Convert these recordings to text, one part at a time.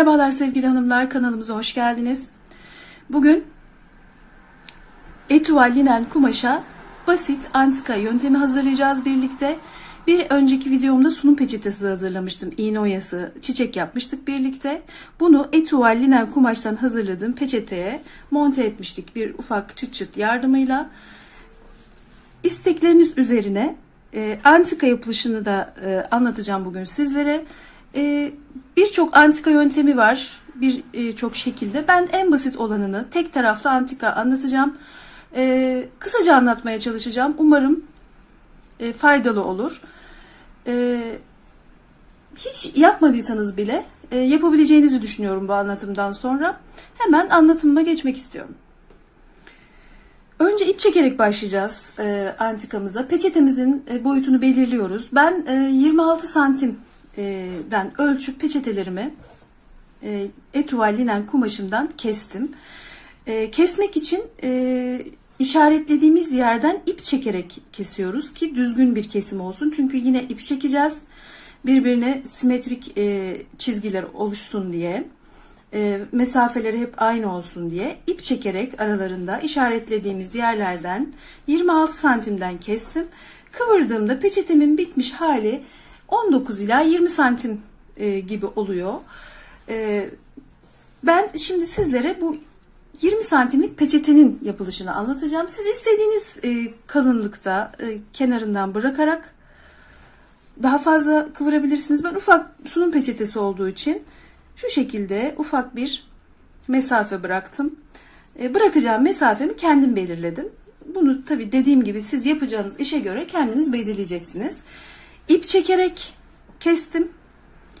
Merhabalar sevgili hanımlar kanalımıza hoş geldiniz. Bugün etuval linen kumaşa basit antika yöntemi hazırlayacağız birlikte. Bir önceki videomda sunum peçetesi hazırlamıştım. İğne oyası, çiçek yapmıştık birlikte. Bunu etuval linen kumaştan hazırladığım peçeteye monte etmiştik bir ufak çıt çıt yardımıyla. İstekleriniz üzerine e, antika yapılışını da e, anlatacağım bugün sizlere. E, Birçok antika yöntemi var birçok şekilde. Ben en basit olanını tek taraflı antika anlatacağım. E, kısaca anlatmaya çalışacağım. Umarım e, faydalı olur. E, hiç yapmadıysanız bile e, yapabileceğinizi düşünüyorum bu anlatımdan sonra. Hemen anlatımıma geçmek istiyorum. Önce ip çekerek başlayacağız e, antikamıza. Peçetemizin e, boyutunu belirliyoruz. Ben e, 26 santimden ölçüp peçetelerimi e, etuval linen kumaşımdan kestim. Kesmek için işaretlediğimiz yerden ip çekerek kesiyoruz ki düzgün bir kesim olsun. Çünkü yine ip çekeceğiz. Birbirine simetrik çizgiler oluşsun diye e, mesafeleri hep aynı olsun diye ip çekerek aralarında işaretlediğimiz yerlerden 26 santimden kestim. Kıvırdığımda peçetemin bitmiş hali 19 ila 20 santim e, gibi oluyor. E, ben şimdi sizlere bu 20 santimlik peçetenin yapılışını anlatacağım. Siz istediğiniz e, kalınlıkta e, kenarından bırakarak daha fazla kıvırabilirsiniz. Ben ufak sunum peçetesi olduğu için şu şekilde ufak bir mesafe bıraktım. E, bırakacağım mesafemi kendim belirledim. Bunu tabi dediğim gibi siz yapacağınız işe göre kendiniz belirleyeceksiniz. İp çekerek kestim.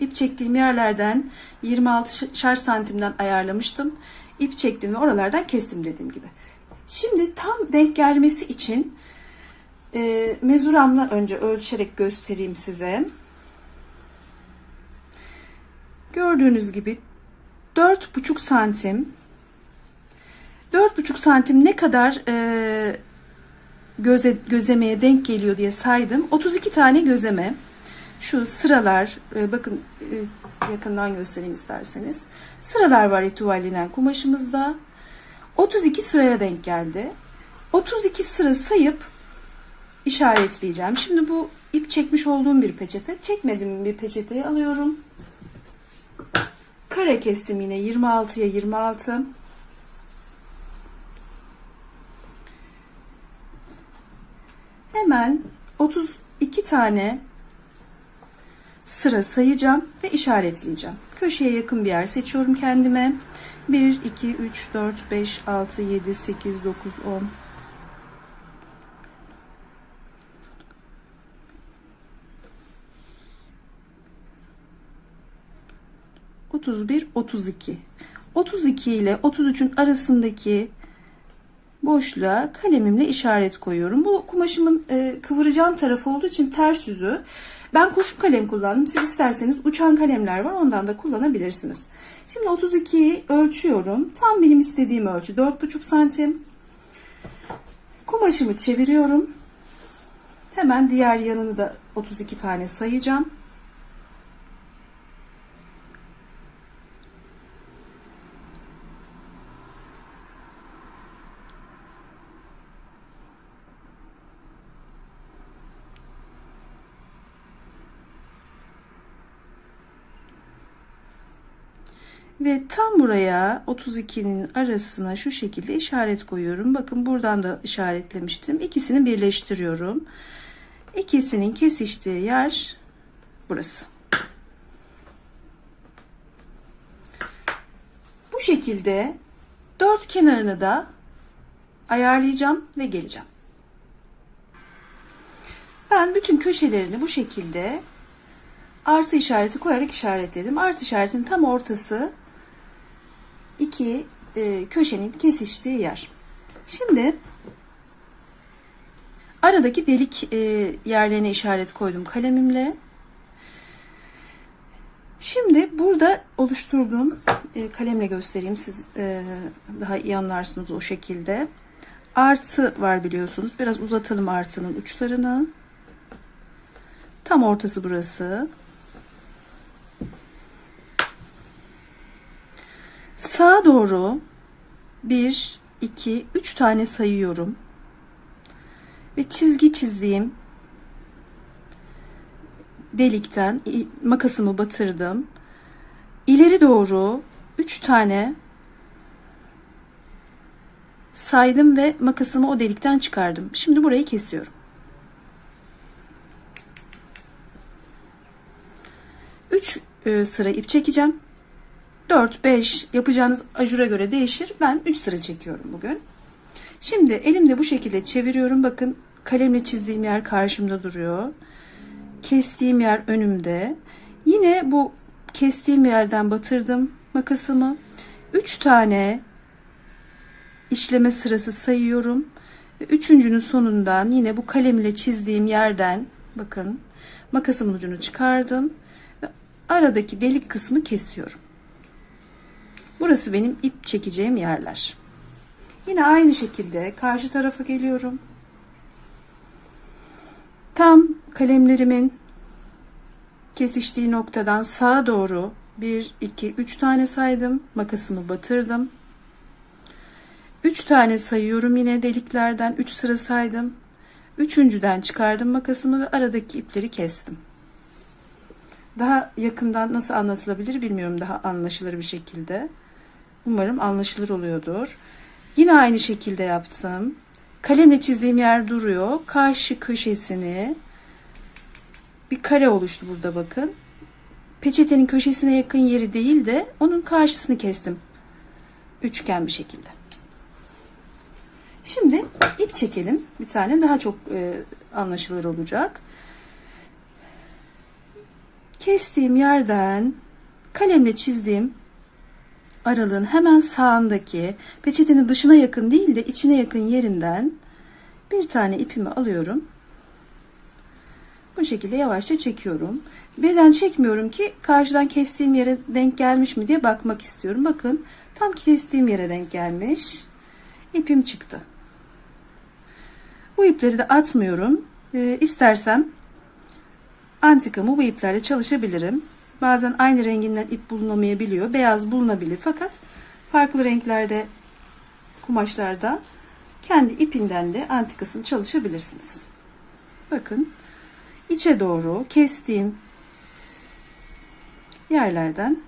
İp çektiğim yerlerden 26 şar santimden ayarlamıştım. İp çektim ve oralardan kestim dediğim gibi. Şimdi tam denk gelmesi için e, mezuramla önce ölçerek göstereyim size. Gördüğünüz gibi 4,5 santim 4,5 santim ne kadar e, göze, gözemeye denk geliyor diye saydım. 32 tane gözeme. Şu sıralar e, bakın e, yakından göstereyim isterseniz. Sıralar var etuvallinen kumaşımızda. 32 sıraya denk geldi. 32 sıra sayıp işaretleyeceğim. Şimdi bu ip çekmiş olduğum bir peçete. Çekmediğim bir peçeteyi alıyorum. Kare kestim yine 26'ya 26. Hemen 32 tane sıra sayacağım ve işaretleyeceğim. Köşeye yakın bir yer seçiyorum kendime. 1, 2, 3, 4, 5, 6, 7, 8, 9, 10, 31, 32. 32 ile 33'ün arasındaki boşluğa kalemimle işaret koyuyorum. Bu kumaşımın e, kıvıracağım tarafı olduğu için ters yüzü. Ben kurşun kalem kullandım. Siz isterseniz uçan kalemler var. Ondan da kullanabilirsiniz. Şimdi 32'yi ölçüyorum. Tam benim istediğim ölçü. 4,5 santim. Kumaşımı çeviriyorum. Hemen diğer yanını da 32 tane sayacağım. Ve tam buraya 32'nin arasına şu şekilde işaret koyuyorum. Bakın buradan da işaretlemiştim. İkisini birleştiriyorum. İkisinin kesiştiği yer burası. Bu şekilde dört kenarını da ayarlayacağım ve geleceğim. Ben bütün köşelerini bu şekilde artı işareti koyarak işaretledim. Artı işaretin tam ortası iki e, köşenin kesiştiği yer. Şimdi aradaki delik e, yerlerine işaret koydum kalemimle. Şimdi burada oluşturduğum e, kalemle göstereyim siz e, daha iyi anlarsınız o şekilde. Artı var biliyorsunuz. Biraz uzatalım artının uçlarını. Tam ortası burası. Sağa doğru 1, 2, 3 tane sayıyorum. Ve çizgi çizdiğim delikten makasımı batırdım. İleri doğru 3 tane saydım ve makasımı o delikten çıkardım. Şimdi burayı kesiyorum. 3 sıra ip çekeceğim. 4 5 yapacağınız ajura göre değişir. Ben 3 sıra çekiyorum bugün. Şimdi elimde bu şekilde çeviriyorum. Bakın kalemle çizdiğim yer karşımda duruyor. Kestiğim yer önümde. Yine bu kestiğim yerden batırdım makasımı. 3 tane işleme sırası sayıyorum. Üçüncünün sonundan yine bu kalemle çizdiğim yerden bakın makasımın ucunu çıkardım aradaki delik kısmı kesiyorum. Burası benim ip çekeceğim yerler. Yine aynı şekilde karşı tarafa geliyorum. Tam kalemlerimin kesiştiği noktadan sağa doğru 1 2 3 tane saydım. Makasımı batırdım. 3 tane sayıyorum yine deliklerden 3 sıra saydım. Üçüncüden çıkardım makasımı ve aradaki ipleri kestim. Daha yakından nasıl anlatılabilir bilmiyorum daha anlaşılır bir şekilde. Umarım anlaşılır oluyordur. Yine aynı şekilde yaptım. Kalemle çizdiğim yer duruyor. Karşı köşesini bir kare oluştu burada bakın. Peçetenin köşesine yakın yeri değil de onun karşısını kestim. Üçgen bir şekilde. Şimdi ip çekelim. Bir tane daha çok e, anlaşılır olacak. Kestiğim yerden kalemle çizdiğim aralığın hemen sağındaki peçetenin dışına yakın değil de içine yakın yerinden bir tane ipimi alıyorum. Bu şekilde yavaşça çekiyorum. Birden çekmiyorum ki karşıdan kestiğim yere denk gelmiş mi diye bakmak istiyorum. Bakın tam kestiğim yere denk gelmiş. İpim çıktı. Bu ipleri de atmıyorum. Ee, istersem antikamı bu iplerle çalışabilirim. Bazen aynı renginden ip bulunamayabiliyor. Beyaz bulunabilir fakat farklı renklerde kumaşlarda kendi ipinden de antikasını çalışabilirsiniz. Bakın içe doğru kestiğim yerlerden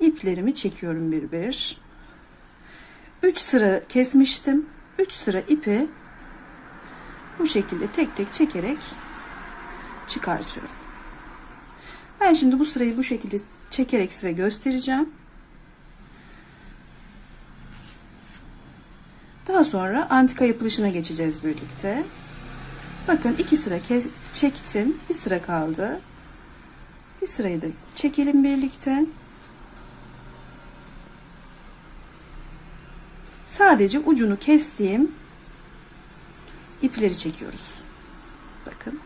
iplerimi çekiyorum bir bir. 3 sıra kesmiştim. 3 sıra ipi bu şekilde tek tek çekerek çıkartıyorum. Ben şimdi bu sırayı bu şekilde çekerek size göstereceğim. Daha sonra antika yapılışına geçeceğiz birlikte. Bakın iki sıra çektim. Bir sıra kaldı. Bir sırayı da çekelim birlikte. Sadece ucunu kestiğim ipleri çekiyoruz. Bakın.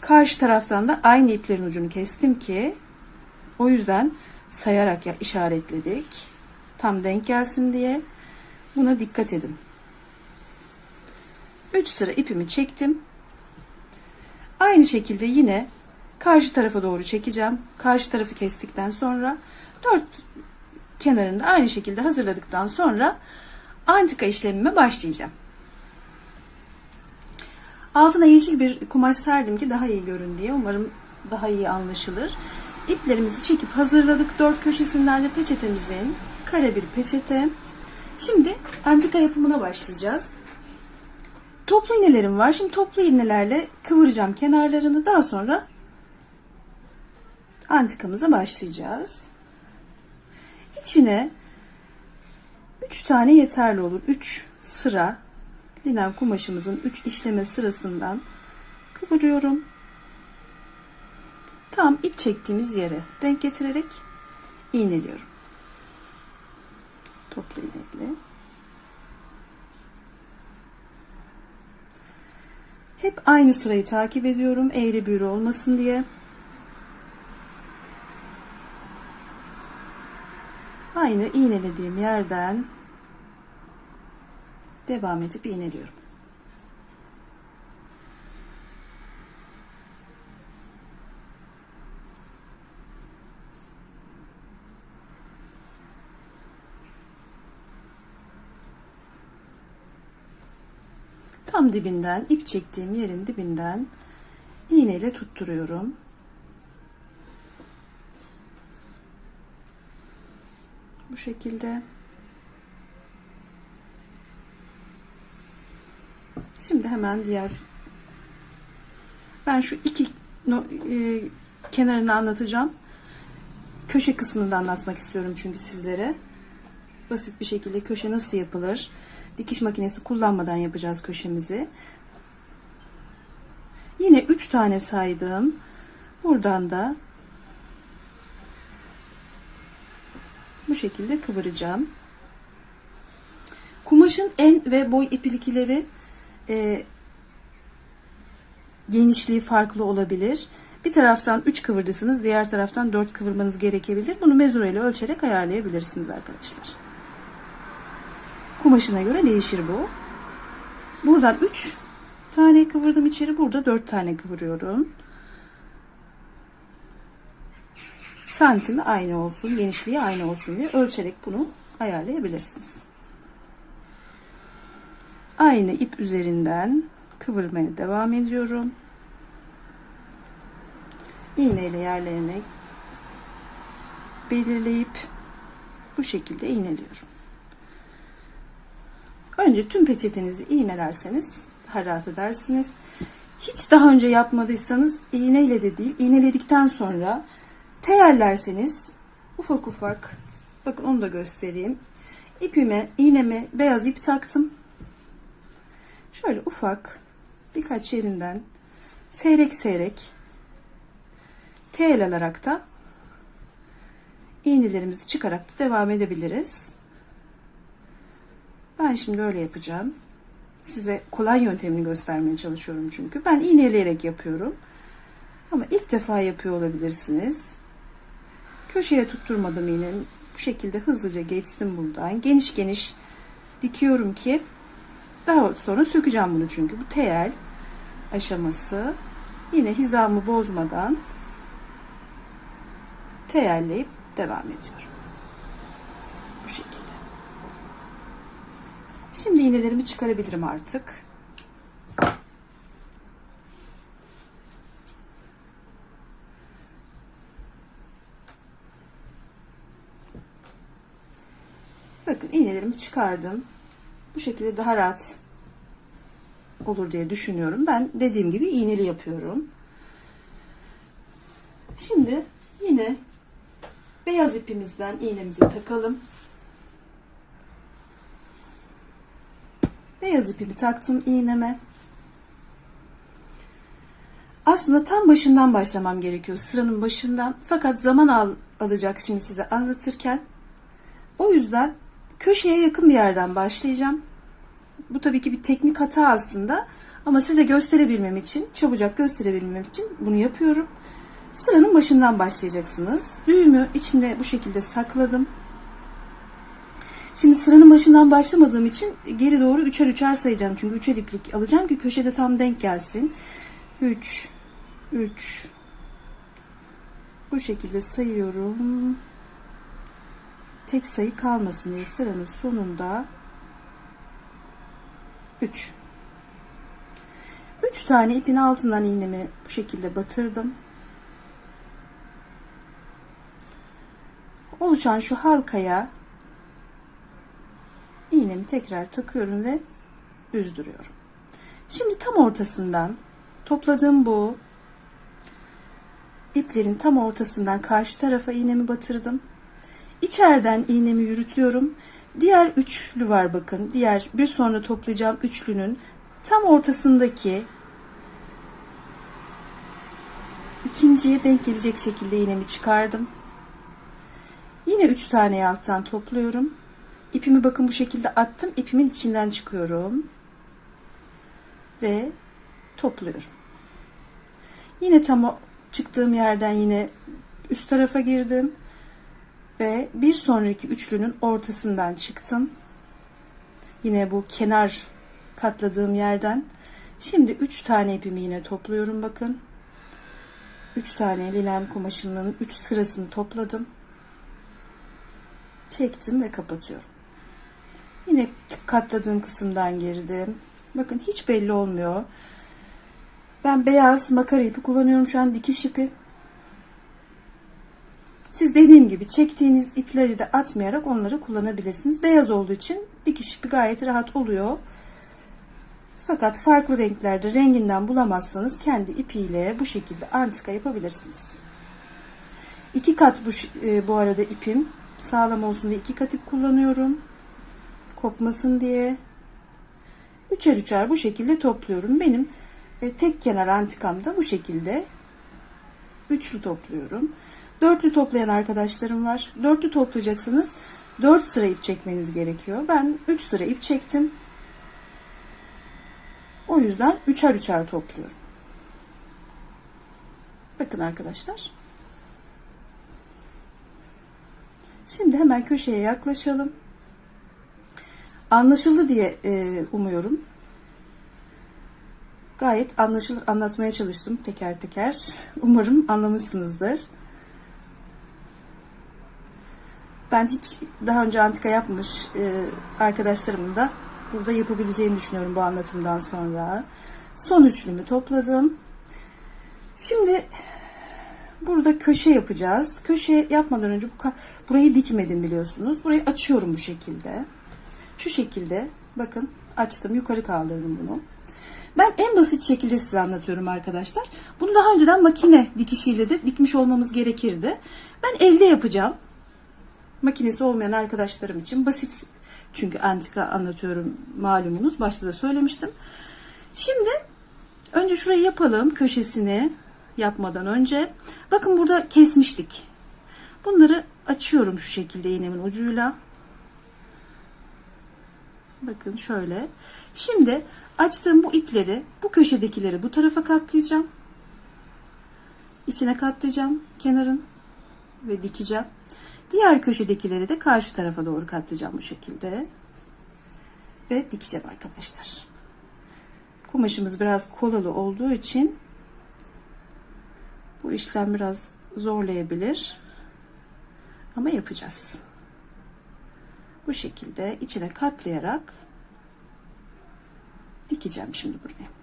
Karşı taraftan da aynı iplerin ucunu kestim ki o yüzden sayarak ya işaretledik. Tam denk gelsin diye. Buna dikkat edin. 3 sıra ipimi çektim. Aynı şekilde yine karşı tarafa doğru çekeceğim. Karşı tarafı kestikten sonra 4 kenarında aynı şekilde hazırladıktan sonra antika işlemime başlayacağım. Altına yeşil bir kumaş serdim ki daha iyi görün diye. Umarım daha iyi anlaşılır. İplerimizi çekip hazırladık. Dört köşesinden de peçetemizin kare bir peçete. Şimdi antika yapımına başlayacağız. Toplu iğnelerim var. Şimdi toplu iğnelerle kıvıracağım kenarlarını. Daha sonra antikamıza başlayacağız. İçine 3 tane yeterli olur. 3 sıra linen kumaşımızın 3 işleme sırasından kıvırıyorum. Tam ip çektiğimiz yere denk getirerek iğneliyorum. Toplu iğneyle. Hep aynı sırayı takip ediyorum. Eğri büğrü olmasın diye. Aynı iğnelediğim yerden devam edip iğneliyorum. Tam dibinden ip çektiğim yerin dibinden iğneyle tutturuyorum. Bu şekilde. Şimdi hemen diğer ben şu iki e, kenarını anlatacağım. Köşe kısmını da anlatmak istiyorum çünkü sizlere. Basit bir şekilde köşe nasıl yapılır? Dikiş makinesi kullanmadan yapacağız köşemizi. Yine 3 tane saydım. Buradan da bu şekilde kıvıracağım. Kumaşın en ve boy iplikileri e, genişliği farklı olabilir. Bir taraftan 3 kıvırdısınız, diğer taraftan 4 kıvırmanız gerekebilir. Bunu mezura ile ölçerek ayarlayabilirsiniz arkadaşlar. Kumaşına göre değişir bu. Buradan 3 tane kıvırdım içeri, burada 4 tane kıvırıyorum. Santimi aynı olsun, genişliği aynı olsun diye ölçerek bunu ayarlayabilirsiniz. Aynı ip üzerinden kıvırmaya devam ediyorum. İğne ile yerlerini belirleyip bu şekilde iğneliyorum. Önce tüm peçetenizi iğnelerseniz daha rahat edersiniz. Hiç daha önce yapmadıysanız iğneyle de değil, iğneledikten sonra teyerlerseniz ufak ufak bakın onu da göstereyim. İpime, iğneme beyaz ip taktım. Şöyle ufak birkaç yerinden seyrek seyrek tel alarak da iğnelerimizi çıkarak da devam edebiliriz. Ben şimdi öyle yapacağım. Size kolay yöntemini göstermeye çalışıyorum çünkü. Ben iğneleyerek yapıyorum. Ama ilk defa yapıyor olabilirsiniz. Köşeye tutturmadım iğnemi. Bu şekilde hızlıca geçtim buradan. Geniş geniş dikiyorum ki daha sonra sökeceğim bunu çünkü. Bu teyel aşaması. Yine hizamı bozmadan teyelleyip devam ediyorum. Bu şekilde. Şimdi iğnelerimi çıkarabilirim artık. Bakın iğnelerimi çıkardım. Bu şekilde daha rahat olur diye düşünüyorum. Ben dediğim gibi iğneli yapıyorum. Şimdi yine beyaz ipimizden iğnemizi takalım. Beyaz ipimi taktım iğneme. Aslında tam başından başlamam gerekiyor. Sıranın başından. Fakat zaman al, alacak şimdi size anlatırken. O yüzden köşeye yakın bir yerden başlayacağım. Bu tabii ki bir teknik hata aslında. Ama size gösterebilmem için, çabucak gösterebilmem için bunu yapıyorum. Sıranın başından başlayacaksınız. Düğümü içinde bu şekilde sakladım. Şimdi sıranın başından başlamadığım için geri doğru üçer üçer sayacağım. Çünkü üçer iplik alacağım ki köşede tam denk gelsin. 3 3 Bu şekilde sayıyorum. Tek sayı kalmasın diye sıranın sonunda 3 3 tane ipin altından iğnemi bu şekilde batırdım. Oluşan şu halkaya iğnemi tekrar takıyorum ve düzdürüyorum. Şimdi tam ortasından topladığım bu iplerin tam ortasından karşı tarafa iğnemi batırdım. İçeriden iğnemi yürütüyorum. Diğer üçlü var bakın. Diğer bir sonra toplayacağım üçlünün tam ortasındaki ikinciye denk gelecek şekilde iğnemi çıkardım. Yine üç tane alttan topluyorum. İpimi bakın bu şekilde attım. İpimin içinden çıkıyorum. Ve topluyorum. Yine tam çıktığım yerden yine üst tarafa girdim. Ve bir sonraki üçlünün ortasından çıktım. Yine bu kenar katladığım yerden. Şimdi üç tane ipimi yine topluyorum bakın. Üç tane linen kumaşımın üç sırasını topladım. Çektim ve kapatıyorum. Yine katladığım kısımdan girdim. Bakın hiç belli olmuyor. Ben beyaz makara ipi kullanıyorum şu an dikiş ipi. Siz dediğim gibi çektiğiniz ipleri de atmayarak onları kullanabilirsiniz. Beyaz olduğu için dikiş ipi gayet rahat oluyor. Fakat farklı renklerde renginden bulamazsanız kendi ipiyle bu şekilde antika yapabilirsiniz. İki kat bu, e, bu arada ipim sağlam olsun diye iki kat ip kullanıyorum. Kopmasın diye. Üçer üçer bu şekilde topluyorum. Benim e, tek kenar antikamda bu şekilde üçlü topluyorum. Dörtlü toplayan arkadaşlarım var. Dörtlü toplayacaksınız. Dört sıra ip çekmeniz gerekiyor. Ben üç sıra ip çektim. O yüzden üçer üçer topluyorum. Bakın arkadaşlar. Şimdi hemen köşeye yaklaşalım. Anlaşıldı diye e, umuyorum. Gayet anlaşılır anlatmaya çalıştım teker teker. Umarım anlamışsınızdır. Ben hiç daha önce antika yapmış e, arkadaşlarımın da burada yapabileceğini düşünüyorum bu anlatımdan sonra. Son üçlümü topladım. Şimdi burada köşe yapacağız. Köşe yapmadan önce bu burayı dikmedim biliyorsunuz. Burayı açıyorum bu şekilde. Şu şekilde bakın açtım yukarı kaldırdım bunu. Ben en basit şekilde size anlatıyorum arkadaşlar. Bunu daha önceden makine dikişiyle de dikmiş olmamız gerekirdi. Ben elde yapacağım. Makinesi olmayan arkadaşlarım için basit çünkü antika anlatıyorum malumunuz. Başta da söylemiştim. Şimdi önce şurayı yapalım köşesini yapmadan önce. Bakın burada kesmiştik. Bunları açıyorum şu şekilde iğnemin ucuyla. Bakın şöyle. Şimdi açtığım bu ipleri bu köşedekileri bu tarafa katlayacağım. İçine katlayacağım kenarın ve dikeceğim. Diğer köşedekileri de karşı tarafa doğru katlayacağım bu şekilde. Ve dikeceğim arkadaşlar. Kumaşımız biraz kolalı olduğu için bu işlem biraz zorlayabilir. Ama yapacağız. Bu şekilde içine katlayarak dikeceğim şimdi buraya.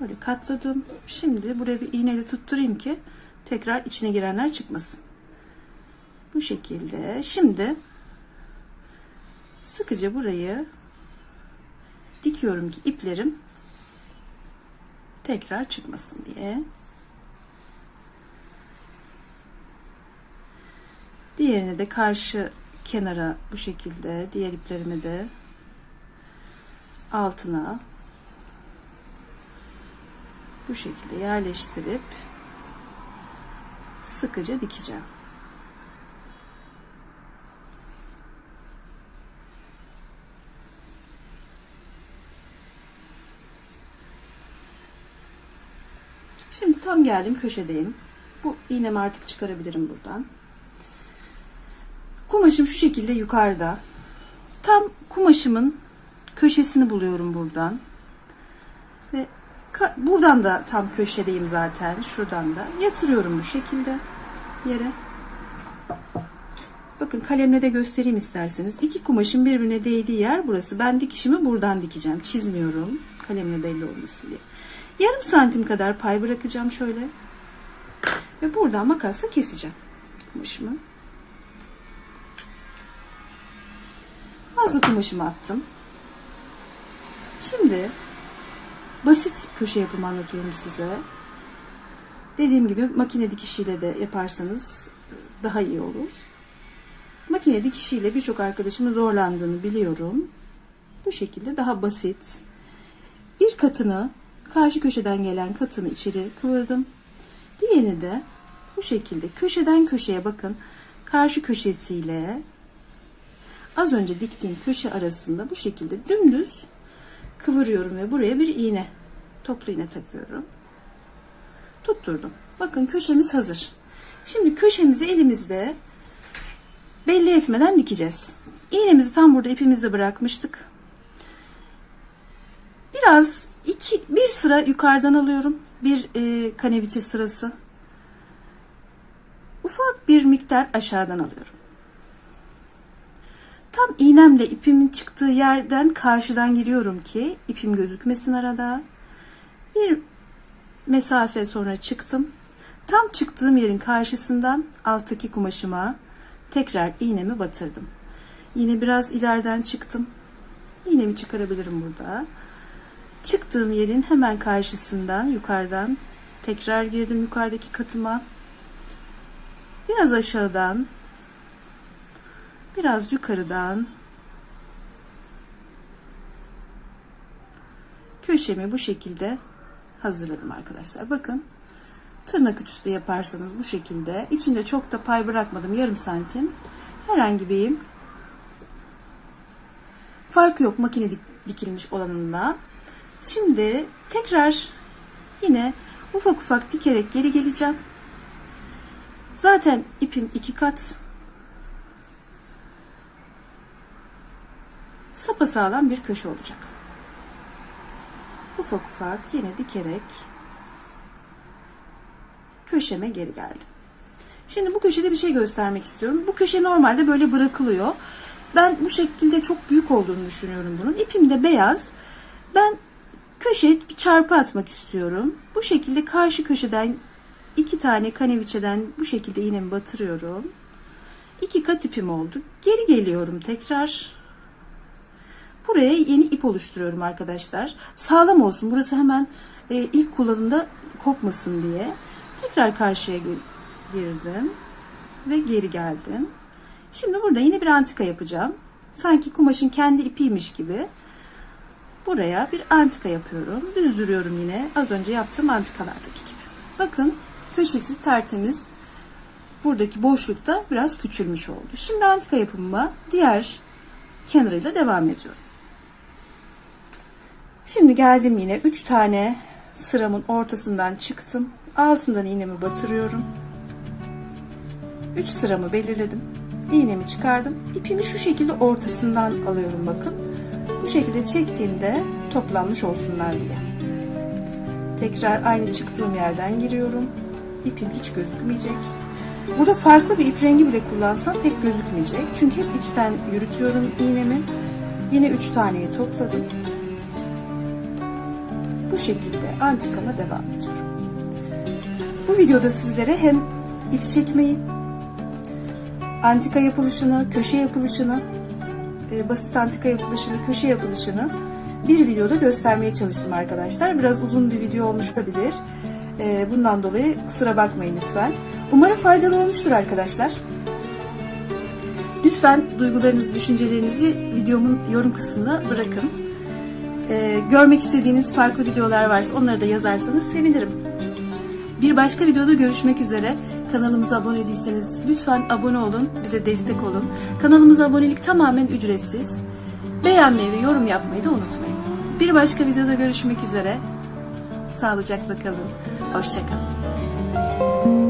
Böyle katladım. Şimdi buraya bir iğneyle tutturayım ki tekrar içine girenler çıkmasın. Bu şekilde. Şimdi sıkıca burayı dikiyorum ki iplerim tekrar çıkmasın diye. Diğerini de karşı kenara bu şekilde diğer iplerimi de altına bu şekilde yerleştirip sıkıca dikeceğim. Şimdi tam geldim köşedeyim. Bu iğnemi artık çıkarabilirim buradan. Kumaşım şu şekilde yukarıda. Tam kumaşımın köşesini buluyorum buradan. Buradan da tam köşedeyim zaten. Şuradan da yatırıyorum bu şekilde yere. Bakın kalemle de göstereyim isterseniz. İki kumaşın birbirine değdiği yer burası. Ben dikişimi buradan dikeceğim. Çizmiyorum. Kalemle belli olmasın diye. Yarım santim kadar pay bırakacağım şöyle. Ve buradan makasla keseceğim kumaşımı. Fazla kumaşımı attım. Şimdi basit köşe yapımı anlatıyorum size. Dediğim gibi makine dikişiyle de yaparsanız daha iyi olur. Makine dikişiyle birçok arkadaşımın zorlandığını biliyorum. Bu şekilde daha basit. Bir katını karşı köşeden gelen katını içeri kıvırdım. Diğerini de bu şekilde köşeden köşeye bakın. Karşı köşesiyle az önce diktiğim köşe arasında bu şekilde dümdüz kıvırıyorum ve buraya bir iğne toplu iğne takıyorum. Tutturdum. Bakın köşemiz hazır. Şimdi köşemizi elimizde belli etmeden dikeceğiz. İğnemizi tam burada ipimizde bırakmıştık. Biraz iki, bir sıra yukarıdan alıyorum. Bir e, kaneviçe sırası. ufak bir miktar aşağıdan alıyorum. Tam iğnemle ipimin çıktığı yerden karşıdan giriyorum ki ipim gözükmesin arada. Bir mesafe sonra çıktım. Tam çıktığım yerin karşısından alttaki kumaşıma tekrar iğnemi batırdım. Yine biraz ileriden çıktım. İğnemi çıkarabilirim burada. Çıktığım yerin hemen karşısından yukarıdan tekrar girdim yukarıdaki katıma. Biraz aşağıdan biraz yukarıdan köşemi bu şekilde hazırladım arkadaşlar. Bakın tırnak de yaparsanız bu şekilde içinde çok da pay bırakmadım yarım santim herhangi bir farkı yok makine dik- dikilmiş olanınla. Şimdi tekrar yine ufak ufak dikerek geri geleceğim. Zaten ipim iki kat. Sapasağlam bir köşe olacak. Ufak ufak yine dikerek köşeme geri geldim. Şimdi bu köşede bir şey göstermek istiyorum. Bu köşe normalde böyle bırakılıyor. Ben bu şekilde çok büyük olduğunu düşünüyorum bunun. İpim de beyaz. Ben köşeye bir çarpı atmak istiyorum. Bu şekilde karşı köşeden iki tane kaneviçeden bu şekilde iğnemi batırıyorum. İki kat ipim oldu. Geri geliyorum tekrar. Buraya yeni ip oluşturuyorum arkadaşlar. Sağlam olsun. Burası hemen e, ilk kullanımda kopmasın diye. Tekrar karşıya gir- girdim ve geri geldim. Şimdi burada yine bir antika yapacağım. Sanki kumaşın kendi ipiymiş gibi. Buraya bir antika yapıyorum. Düzdürüyorum yine. Az önce yaptığım antikalardaki gibi. Bakın köşesi tertemiz. Buradaki boşlukta biraz küçülmüş oldu. Şimdi antika yapımıma diğer kenarıyla devam ediyorum. Şimdi geldim yine 3 tane sıramın ortasından çıktım. Altından iğnemi batırıyorum. 3 sıramı belirledim. İğnemi çıkardım. İpimi şu şekilde ortasından alıyorum bakın. Bu şekilde çektiğimde toplanmış olsunlar diye. Tekrar aynı çıktığım yerden giriyorum. İpim hiç gözükmeyecek. Burada farklı bir ip rengi bile kullansam pek gözükmeyecek. Çünkü hep içten yürütüyorum iğnemi. Yine 3 taneyi topladım. Bu şekilde antikama devam ediyorum. Bu videoda sizlere hem ip çekmeyi, antika yapılışını, köşe yapılışını, e, basit antika yapılışını, köşe yapılışını bir videoda göstermeye çalıştım arkadaşlar. Biraz uzun bir video olmuş olabilir. E, bundan dolayı kusura bakmayın lütfen. Umarım faydalı olmuştur arkadaşlar. Lütfen duygularınızı, düşüncelerinizi videomun yorum kısmına bırakın. E, görmek istediğiniz farklı videolar varsa onları da yazarsanız sevinirim. Bir başka videoda görüşmek üzere. Kanalımıza abone değilseniz lütfen abone olun, bize destek olun. Kanalımıza abonelik tamamen ücretsiz. Beğenmeyi ve yorum yapmayı da unutmayın. Bir başka videoda görüşmek üzere. Sağlıcakla kalın. Hoşçakalın.